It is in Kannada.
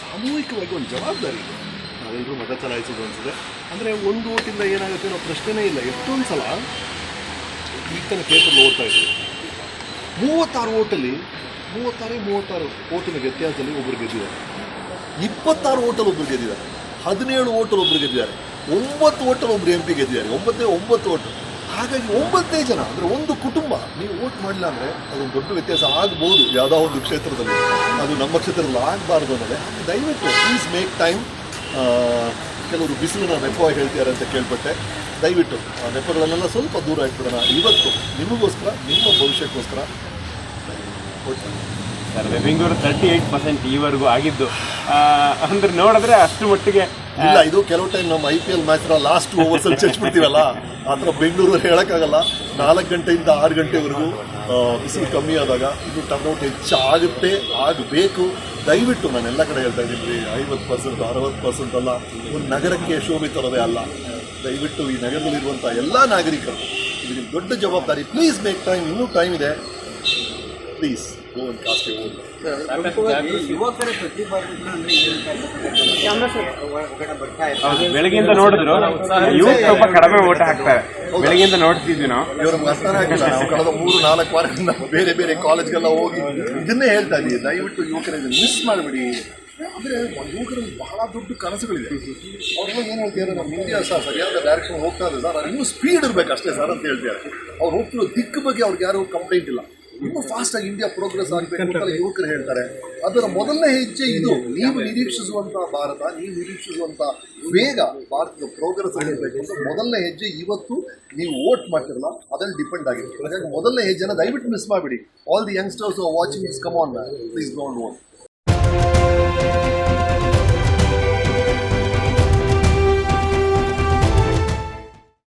ಸಾಮೂಹಿಕವಾಗಿ ಒಂದು ಜವಾಬ್ದಾರಿ ಇದೆ. ನಾವೆಲ್ಲರೂ ಮತ ಚಲಾಯಿಸೋದು ಅನಿಸಿದೆ ಅಂದರೆ ಒಂದು ಓಟಿಂದ ಏನಾಗುತ್ತೆ ಅನ್ನೋ ಪ್ರಶ್ನೆನೇ ಇಲ್ಲ. ಎಷ್ಟೊಂದು ಸಲ ಈಗ ತನಕ ಪೇಪರ್ ನೋಡ್ತಾ ಇದ್ದೀವಿ ಮೂವತ್ತಾರು ಓಟಲ್ಲಿ ಮೂವತ್ತಾರೇ ಮೂವತ್ತಾರು ಓಟಿನ ವ್ಯತ್ಯಾಸದಲ್ಲಿ ಒಬ್ಬರು ಗೆದ್ದಿದ್ದಾರೆ. ಇಪ್ಪತ್ತಾರು ಓಟಲ್ಲಿ ಒಬ್ಬರು ಗೆದ್ದಿದ್ದಾರೆ. ಹದಿನೇಳು ಓಟಲ್ಲಿ ಒಬ್ಬರು ಗೆದ್ದಿದ್ದಾರೆ. ಒಂಬತ್ತು ಓಟಲ್ ಒಬ್ಬರು ಎಂ ಪಿ ಗೆದ್ದಿದ್ದಾರೆ. ಒಂಬತ್ತೇ ಒಂಬತ್ತು ಓಟು ಹಾಗಾಗಿ ಒಂಬತ್ತೇ ಜನ, ಅಂದರೆ ಒಂದು ಕುಟುಂಬ, ನೀವು ವೋಟ್ ಮಾಡಿಲ್ಲ ಅಂದರೆ ಅದೊಂದು ದೊಡ್ಡ ವ್ಯತ್ಯಾಸ ಆಗ್ಬೋದು ಯಾವುದೋ ಒಂದು ಕ್ಷೇತ್ರದಲ್ಲಿ. ಅದು ನಮ್ಮ ಕ್ಷೇತ್ರದಲ್ಲಿ ಆಗಬಾರ್ದು ಅನ್ನೋದೇ. ದಯವಿಟ್ಟು ಪ್ಲೀಸ್ ಮೇಕ್ ಟೈಮ್ ಕೆಲವರು ಬಿಸಿಲಿನ ನೆಪ ಹೇಳ್ತಿದ್ದಾರೆ ಅಂತ ಕೇಳ್ಪಟ್ಟೆ. ದಯವಿಟ್ಟು ಆ ನೆಪಗಳನ್ನೆಲ್ಲ ಸ್ವಲ್ಪ ದೂರ ಇಟ್ಬಿಡೋಣ. ಇವತ್ತು ನಿಮಗೋಸ್ಕರ, ನಿಮ್ಮ ಭವಿಷ್ಯಕ್ಕೋಸ್ಕರ. Sir Bengaluru thirty eight percent ಈವರೆಗೂ ಆಗಿದ್ದು. ಅಂದ್ರೆ ನೋಡಿದ್ರೆ ಅಷ್ಟು ಮಟ್ಟಿಗೆ ಇಲ್ಲ, ಇದು ಕೆಲವು ಟೈಮ್ ನಮ್ಮ ಐ ಪಿ ಎಲ್ ಮ್ಯಾಚ್ನ ಲಾಸ್ಟ್ ಓವರ್ಸ್ ಅಲ್ಲಿ ಚಚ್ಬಿಡ್ತೀವಲ್ಲ ಆ ಥರ ಬೆಂಗಳೂರಲ್ಲಿ ಹೇಳೋಕ್ಕಾಗಲ್ಲ. ನಾಲ್ಕು ಗಂಟೆಯಿಂದ ಆರು ಗಂಟೆವರೆಗೂ ಬಿಸಿಲು ಕಮ್ಮಿ ಆದಾಗ ಇದು ಟರ್ನ್ಔಟ್ ಹೆಚ್ಚಾಗುತ್ತೆ, ಆಗಬೇಕು. ದಯವಿಟ್ಟು ನಾನು ಎಲ್ಲ ಕಡೆ ಹೇಳ್ತಾ ಇದ್ದೀನಿ, ಐವತ್ತು ಪರ್ಸೆಂಟ್ ಅರವತ್ತು ಪರ್ಸೆಂಟ್ ಅಲ್ಲ, ಒಂದು ನಗರಕ್ಕೆ ಶೋಭೆ ತರೋದೇ ಅಲ್ಲ. ದಯವಿಟ್ಟು ಈ ನಗರದಲ್ಲಿರುವಂಥ ಎಲ್ಲ ನಾಗರಿಕರು, ಇದು ದೊಡ್ಡ ಜವಾಬ್ದಾರಿ. ಪ್ಲೀಸ್ ಮೇಕ್ ಟೈಮ್ ಇನ್ನೂ ಟೈಮ್ ಇದೆ. ಪ್ಲೀಸ್ ಗೋ ಅಂಡ್ ಕಾಸ್ಟ್ ಓದಿ ಯುವಕರ ಹೌದು ಬೆಳಗ್ಗೆಯಿಂದ ನೋಡಿದ್ರು. ಯುವಕ ಸ್ವಲ್ಪ ಕಡಿಮೆ ಓಟ್ ಹಾಕ್ತಾರೆ. ಬೆಳಗ್ಗೆಯಿಂದ ನೋಡ್ತಿದ್ವಿ ನಾವು. ಇವರು ಅರ್ಥನೇ ಆಗಿಲ್ಲ ನಾವು ಕಳೆದ ಮೂರು ನಾಲ್ಕು ವಾರದಿಂದ ಬೇರೆ ಬೇರೆ ಕಾಲೇಜ್ಗೆಲ್ಲ ಹೋಗಿ ಇದನ್ನೇ ಹೇಳ್ತಾ ಇದ್ದೀವಿ. ದಯವಿಟ್ಟು ಯುವಕರಿಗೆ ಮಿಸ್ ಮಾಡಬೇಡಿ. ಅಂದರೆ ಯುವಕರಲ್ಲಿ ಬಹಳ ದೊಡ್ಡ ಕನಸುಗಳಿದೆ. ಅವ್ರೆಲ್ಲ ಏನು ಹೇಳ್ತಾರೆ ನಮ್ಮ ಇಂಡಿಯಾ ಸರ್ ಸರಿಯಾದ ಡೈರೆಕ್ಷನ್ ಹೋಗ್ತಾ ಇದೆ. ಸರ್ ಇನ್ನೂ ಸ್ಪೀಡ್ ಇರಬೇಕು ಅಷ್ಟೇ ಸರ್ ಅಂತ ಹೇಳ್ತಾರೆ ಅವ್ರು ಹೋಗ್ತಿರೋ ದಿಕ್ಕು ಬಗ್ಗೆ ಅವ್ರಿಗೆ ಯಾರು ಕಂಪ್ಲೇಂಟ್ ಇಲ್ಲ. ಇನ್ನೂ ಫಾಸ್ಟ್ ಆಗಿ ಇಂಡಿಯಾ ಪ್ರೋಗ್ರೆಸ್ ಆಗಬೇಕು ಅಂತ ಯುವಕರು ಹೇಳ್ತಾರೆ. ಅದರ ಮೊದಲನೇ ಹೆಜ್ಜೆ ಇದು. ನೀವು ನಿರೀಕ್ಷಿಸುವಂತಹ ಭಾರತ ನೀವು ನಿರೀಕ್ಷಿಸುವಂತಹ ವೇಗ ಭಾರತದ ಪ್ರೋಗ್ರೆಸ್ ಆಗಿರಬೇಕು ಅಂತ ಮೊದಲನೇ ಹೆಜ್ಜೆ ಇವತ್ತು ನೀವು ವೋಟ್ ಮಾಡ್ತಿರಲ್ಲ ಅದ್ರಲ್ಲಿ ಡಿಪೆಂಡ್ ಆಗಿದೆ ಹಾಗಾಗಿ ಮೊದಲನೇ ಹೆಜ್ಜೆನ ದಯವಿಟ್ಟು ಮಿಸ್ ಮಾಡಿಬಿಡಿ. All the youngsters watching is come on please don't vote